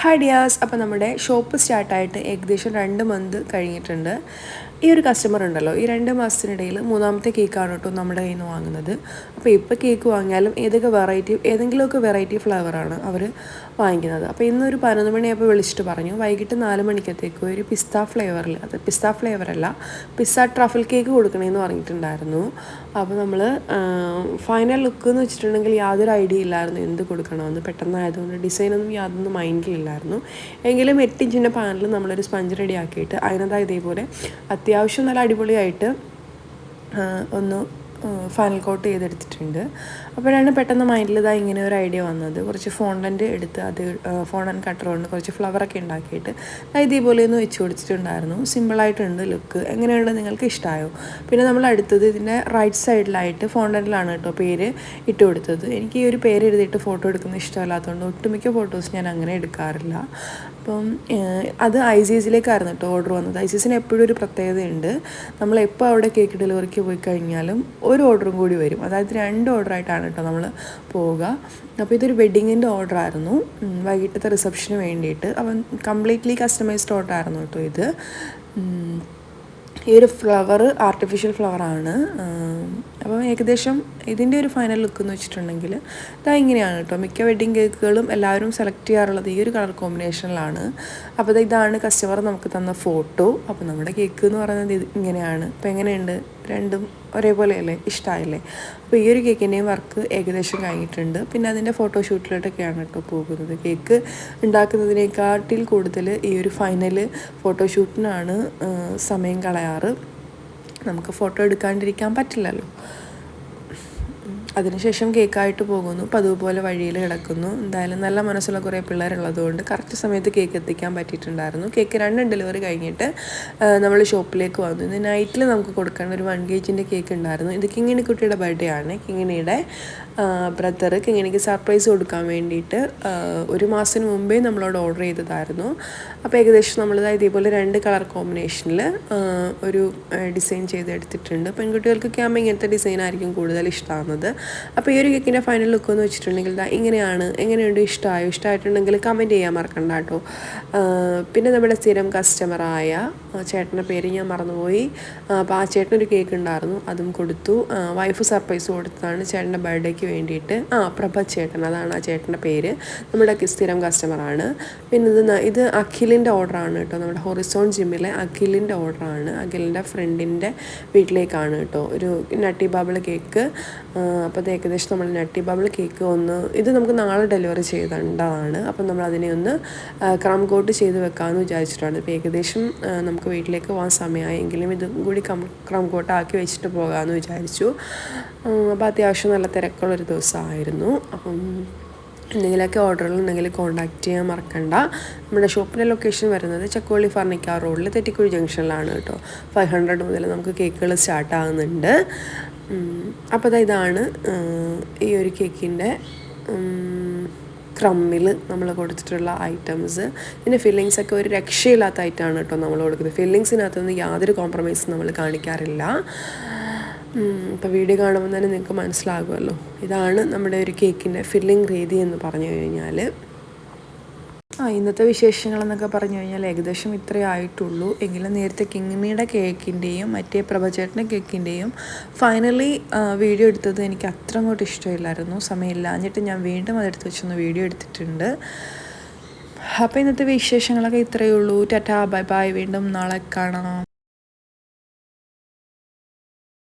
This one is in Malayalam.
ഹായ് ഡിയാസ് അപ്പോൾ നമ്മുടെ ഷോപ്പ് സ്റ്റാർട്ടായിട്ട് ഏകദേശം രണ്ട് മന്ത് കഴിഞ്ഞിട്ടുണ്ട്. ഈ ഒരു കസ്റ്റമർ ഉണ്ടല്ലോ ഈ രണ്ട് മാസത്തിനിടയിൽ മൂന്നാമത്തെ കേക്കാണ് കേട്ടോ നമ്മുടെ കയ്യിൽ നിന്ന് വാങ്ങുന്നത്. അപ്പോൾ ഇപ്പോൾ കേക്ക് വാങ്ങിയാലും ഏതൊക്കെ വെറൈറ്റി ഏതെങ്കിലുമൊക്കെ വെറൈറ്റി ഫ്ലേവറാണ് അവർ വാങ്ങിക്കുന്നത്. അപ്പോൾ ഇന്നൊരു പതിനൊന്ന് മണിയായപ്പോൾ വിളിച്ചിട്ട് പറഞ്ഞു വൈകിട്ട് നാല് മണിക്കത്തേക്ക് ഒരു പിസ്ത ഫ്ലേവറിൽ അത് പിസ്ത ഫ്ലേവറല്ല പിസ്സ ട്രഫിൽ കേക്ക് കൊടുക്കണമെന്ന് പറഞ്ഞിട്ടുണ്ടായിരുന്നു. അപ്പോൾ നമ്മൾ ഫൈനൽ ലുക്ക് എന്ന് വെച്ചിട്ടുണ്ടെങ്കിൽ യാതൊരു ഐഡിയ ഇല്ലായിരുന്നു എന്ത് കൊടുക്കണമെന്ന്. പെട്ടെന്നായതുകൊണ്ട് ഡിസൈനൊന്നും യാതൊന്നും മൈൻഡിലില്ലായിരുന്നു എങ്കിലും എട്ടിഞ്ചിന്റെ പാനിൽ നമ്മളൊരു സ്പഞ്ച് റെഡി ആക്കിയിട്ട് അതിനകത്ത് ഇതേപോലെ അത്യാവശ്യം നല്ല അടിപൊളിയായിട്ട് ഒന്ന് ഫൈനൽ കോട്ട് ചെയ്തെടുത്തിട്ടുണ്ട്. അപ്പോഴാണ് പെട്ടെന്ന് മൈൻഡിൽ ഇതാ ഇങ്ങനെ ഒരു ഐഡിയ വന്നത്. കുറച്ച് ഫോണ്ടന്റ് എടുത്ത് അത് ഫോണ്ടൻ കട്ടർ കൊണ്ട് കുറച്ച് ഫ്ലവറൊക്കെ ഉണ്ടാക്കിയിട്ട് ഇതേപോലെ ഒന്ന് വെച്ച് കൊടുത്തിട്ടുണ്ടായിരുന്നു. സിമ്പിളായിട്ടുണ്ട് ലുക്ക് എങ്ങനെയുള്ള നിങ്ങൾക്ക് ഇഷ്ടമായോ പിന്നെ നമ്മൾ അടുത്തത് ഇതിന്റെ റൈറ്റ് സൈഡിലായിട്ട് ഫോണ്ടന്റിലാണ് കേട്ടോ പേര് ഇട്ട് കൊടുത്തത്. എനിക്ക് ഈ ഒരു പേര് എഴുതിയിട്ട് ഫോട്ടോ എടുക്കുന്നത് ഇഷ്ടമല്ലാത്തതുകൊണ്ട് ഒട്ടുമിക്ക ഫോട്ടോസ് ഞാൻ അങ്ങനെ എടുക്കാറില്ല. അപ്പം അത് ഐ സി എസിലേക്കായിരുന്നു കേട്ടോ ഓർഡർ വന്നത്. ഐ സി എസിന് എപ്പോഴും ഒരു പ്രത്യേകതയുണ്ട്. നമ്മൾ എപ്പോൾ അവിടെ കേക്ക് ഡെലിവറിക്ക് പോയി കഴിഞ്ഞാലും ഒരു ഓർഡറും കൂടി വരും. അതായത് രണ്ട് ഓർഡറായിട്ടാണ് കേട്ടോ നമ്മൾ പോവുക. അപ്പോൾ ഇതൊരു വെഡ്ഡിങ്ങിന്റെ ഓർഡറായിരുന്നു. വൈകിട്ടത്തെ റിസപ്ഷന് വേണ്ടിയിട്ട്. അവൻ കംപ്ലീറ്റ്ലി കസ്റ്റമൈസ്ഡ് ഓർഡർ ആയിരുന്നു കേട്ടോ ഇത്. ഈ ഒരു ഫ്ലവർ ആർട്ടിഫിഷ്യൽ ഫ്ലവറാണ് അപ്പം ഏകദേശം ഇതിന്റെ ഒരു ഫൈനൽ ലുക്ക് എന്ന് വെച്ചിട്ടുണ്ടെങ്കിൽ ഇതാ ഇങ്ങനെയാണ് കേട്ടോ. മിക്ക വെഡ്ഡിങ് കേക്കുകളും എല്ലാവരും സെലക്ട് ചെയ്യാറുള്ളത് ഈ ഒരു കളർ കോമ്പിനേഷനിലാണ് അപ്പോൾ ഇതാണ് കസ്റ്റമർ നമുക്ക് തന്ന ഫോട്ടോ അപ്പോൾ നമ്മുടെ കേക്ക് എന്ന് പറയുന്നത് ഇങ്ങനെയാണ്. അപ്പോൾ എങ്ങനെയുണ്ട്? രണ്ടും ഒരേപോലെയല്ലേ? ഇഷ്ടമായില്ലേ അപ്പോൾ ഈ ഒരു കേക്കിന്റെയും വർക്ക് ഏകദേശം കഴിഞ്ഞിട്ടുണ്ട്. പിന്നെ അതിന്റെ ഫോട്ടോഷൂട്ടിലോട്ടൊക്കെയാണ് കേട്ടോ പോകുന്നത്. കേക്ക് ഉണ്ടാക്കുന്നതിനേക്കാട്ടിൽ കൂടുതൽ ഈ ഒരു ഫൈനൽ ഫോട്ടോഷൂട്ടിനാണ് സമയം കളയാറ്. നമുക്ക് ഫോട്ടോ എടുക്കാണ്ടിരിക്കാൻ പറ്റില്ലല്ലോ. അതിനുശേഷം കേക്കായിട്ട് പോകുന്നു. പതിവ് പോലെ വഴിയിൽ കിടക്കുന്നു. എന്തായാലും നല്ല മനസ്സുള്ള കുറേ പിള്ളേരുള്ളതുകൊണ്ട് കറക്റ്റ് സമയത്ത് കേക്ക് എത്തിക്കാൻ പറ്റിയിട്ടുണ്ടായിരുന്നു. കേക്ക് രണ്ടും ഡെലിവറി കഴിഞ്ഞിട്ട് നമ്മൾ ഷോപ്പിലേക്ക് വന്നു. ഇന്ന് നൈറ്റിൽ നമുക്ക് കൊടുക്കേണ്ട ഒരു വൺ കെ ജിന്റെ കേക്ക് ഉണ്ടായിരുന്നു. ഇത് കിങ്ങിണി കുട്ടിയുടെ ബർത്ത്ഡേ ആണ്. കിങ്ങിണിയുടെ ബ്രദർ കിങ്ങിണിക്ക് സർപ്രൈസ് കൊടുക്കാൻ വേണ്ടിയിട്ട് ഒരു മാസത്തിന് മുമ്പേ നമ്മളോട് ഓർഡർ ചെയ്തതായിരുന്നു. അപ്പോൾ ഏകദേശം നമ്മൾ ഇതേപോലെ രണ്ട് കളർ കോമ്പിനേഷനിൽ ഒരു ഡിസൈൻ ചെയ്തെടുത്തിട്ടുണ്ട്. പെൺകുട്ടികൾക്കൊക്കെ ആകുമ്പോൾ ഇങ്ങനത്തെ ഡിസൈൻ ആയിരിക്കും കൂടുതൽ ഇഷ്ടമാകുന്നത് അപ്പോൾ ഈ ഒരു കേക്കിന്റെ ഫൈനൽ ലുക്ക് എന്ന് വെച്ചിട്ടുണ്ടെങ്കിൽ ഇതാ ഇങ്ങനെയാണ് എങ്ങനെയുണ്ട് ഇഷ്ടമായോ ഇഷ്ടമായിട്ടുണ്ടെങ്കിൽ കമന്റ് ചെയ്യാൻ മറക്കണ്ട കേട്ടോ. പിന്നെ നമ്മുടെ സ്ഥിരം കസ്റ്റമറായ ചേട്ടന്റെ പേര് ഞാൻ മറന്നുപോയി. അപ്പോൾ ആ ചേട്ടനൊരു കേക്ക് ഉണ്ടായിരുന്നു അതും കൊടുത്തു. വൈഫ് സർപ്രൈസ് കൊടുത്തതാണ്. ചേട്ടന്റെ ബർത്ത്ഡേക്ക് വേണ്ടിയിട്ട് ആ പ്രഭ ചേട്ടൻ അതാണ് ആ ചേട്ടന്റെ പേര്. നമ്മുടെ സ്ഥിരം കസ്റ്റമറാണ് പിന്നെ ഇത് ഇത് അഖിലിന്റെ ഓർഡറാണ് കേട്ടോ. നമ്മുടെ ഹൊറിസോൺ ജിമ്മിലെ അഖിലിന്റെ ഓർഡറാണ് അഖിലിന്റെ ഫ്രണ്ടിന്റെ വീട്ടിലേക്കാണ് കേട്ടോ. ഒരു നട്ടി ബബിൾ കേക്ക് അപ്പോൾ അത് ഏകദേശം നമ്മൾ നട്ടി ബബിൾ കേക്ക് ഒന്ന് ഇത് നമുക്ക് നാളെ ഡെലിവറി ചെയ്തേണ്ടതാണ്. അപ്പം നമ്മൾ അതിനെ ഒന്ന് ക്രം കോട്ട് ചെയ്ത് വെക്കാമെന്ന് വിചാരിച്ചിട്ടാണ്. ഇപ്പോൾ ഏകദേശം നമുക്ക് വീട്ടിലേക്ക് പോകാൻ സമയമായെങ്കിലും ഇതും കൂടി ക്രം കോട്ടാക്കി വെച്ചിട്ട് പോകാമെന്ന് വിചാരിച്ചു. അപ്പോൾ അത്യാവശ്യം നല്ല തിരക്കുള്ളൊരു ദിവസമായിരുന്നു. അപ്പം എന്തെങ്കിലുമൊക്കെ ഓർഡറുകൾ ഉണ്ടെങ്കിൽ കോൺടാക്റ്റ് ചെയ്യാൻ മറക്കണ്ട. നമ്മുടെ ഷോപ്പിന്റെ ലൊക്കേഷൻ വരുന്നത് ചക്കോളി ഫർണിക്കാർ റോഡിൽ തെറ്റിക്കുഴി ജംഗ്ഷനിലാണ് കേട്ടോ. ഫൈവ് ഹൺഡ്രഡ് മുതൽ നമുക്ക് കേക്കുകൾ സ്റ്റാർട്ട് ആകുന്നുണ്ട്. അപ്പോൾ ഇതാണ് ഈ ഒരു കേക്കിന്റെ ക്രമ്മിൽ നമ്മൾ കൊടുത്തിട്ടുള്ള ഐറ്റംസ് പിന്നെ ഫില്ലിങ്സ് ഒക്കെ ഒരു രക്ഷയില്ലാത്ത ഐറ്റമാണ് കേട്ടോ നമ്മൾ കൊടുക്കുന്നത്. ഫില്ലിങ്സിനകത്തൊന്നും യാതൊരു കോംപ്രമൈസും നമ്മൾ കാണിക്കാറില്ല. ഇപ്പോൾ വീഡിയോ കാണുമ്പോൾ തന്നെ നിങ്ങൾക്ക് മനസ്സിലാകുമല്ലോ. ഇതാണ് നമ്മുടെ ഒരു കേക്കിന്റെ ഫില്ലിംഗ് രീതി എന്ന് പറഞ്ഞു കഴിഞ്ഞാൽ ആ ഇന്നത്തെ വിശേഷങ്ങളെന്നൊക്കെ പറഞ്ഞു കഴിഞ്ഞാൽ ഏകദേശം ഇത്രയേ ആയിട്ടുള്ളൂ. എങ്കിലും നേരത്തെ കിങ്ങിണിയുടെ കേക്കിന്റെയും മറ്റേ പ്രഭചേട്ടന്റെ കേക്കിന്റെയും ഫൈനലി വീഡിയോ എടുത്തത് എനിക്ക് അത്ര അങ്ങോട്ട് ഇഷ്ടമില്ലായിരുന്നു. സമയമില്ലാഞ്ഞിട്ട് ഞാൻ വീണ്ടും അതെടുത്ത് വെച്ചൊന്ന് വീഡിയോ എടുത്തിട്ടുണ്ട്. അപ്പോൾ ഇന്നത്തെ വിശേഷങ്ങളൊക്കെ ഇത്രയേ ഉള്ളൂ. ടാറ്റാ ബൈ ബൈ. വീണ്ടും നാളെ കാണാം.